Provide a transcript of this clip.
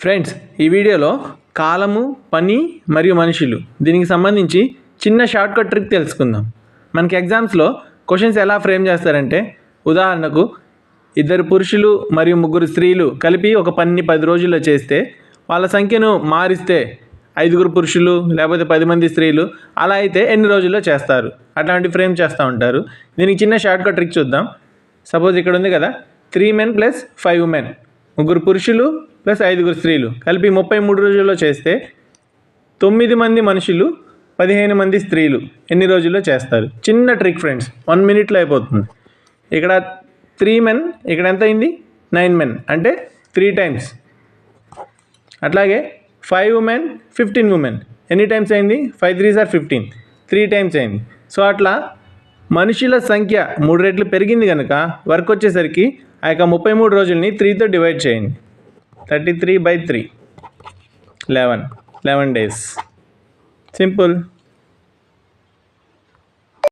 Friends ఈ వీడియోలో కాలము పని మరియు మనుషులు. దీనికి సంబంధించి చిన్న షార్ట్ కట్ ట్రిక్ తెలుసుకుందాం. మనకి ఎగ్జామ్స్లో క్వశ్చన్స్ ఎలా ఫ్రేమ్ చేస్తారంటే ఉదాహరణకు ఇద్దరు పురుషులు మరియు ముగ్గురు స్త్రీలు కలిపి ఒక పనిని పది రోజుల్లో చేస్తే వాళ్ళ సంఖ్యను మారిస్తే ఐదుగురు పురుషులు లేకపోతే పది మంది స్త్రీలు అలా అయితే ఎన్ని రోజుల్లో చేస్తారు? అట్లాంటి ఫ్రేమ్ చేస్తూ ఉంటారు. దీనికి చిన్న షార్ట్ కట్ ట్రిక్ చూద్దాం. సపోజ్ ఇక్కడ ఉంది కదా three men plus five men ముగ్గురు పురుషులు ప్లస్ ఐదుగురు స్త్రీలు. కలిపి ముప్పై మూడు రోజుల్లో చేస్తే తొమ్మిది మంది మనుషులు పదిహేను మంది స్త్రీలు ఎన్ని రోజుల్లో చేస్తారు? చిన్న ట్రిక్ ఫ్రెండ్స్ వన్ మినిట్లో అయిపోతుంది. ఇక్కడ త్రీ మెన్ ఇక్కడ ఎంత అయింది? నైన్ మెన్ అంటే త్రీ టైమ్స్ అట్లాగే ఫైవ్ ఉమెన్ ఫిఫ్టీన్ ఉమెన్ ఎన్ని టైమ్స్ అయింది? Five threes are fifteen three times అయింది. సో అట్లా మనుషుల సంఖ్య మూడు రెట్లు పెరిగింది కనుక వర్క్ వచ్చేసరికి ఆ యొక్క ముప్పై మూడు రోజుల్ని త్రీతో డివైడ్ చేయండి. Thirty three by three. Eleven. Eleven days. Simple.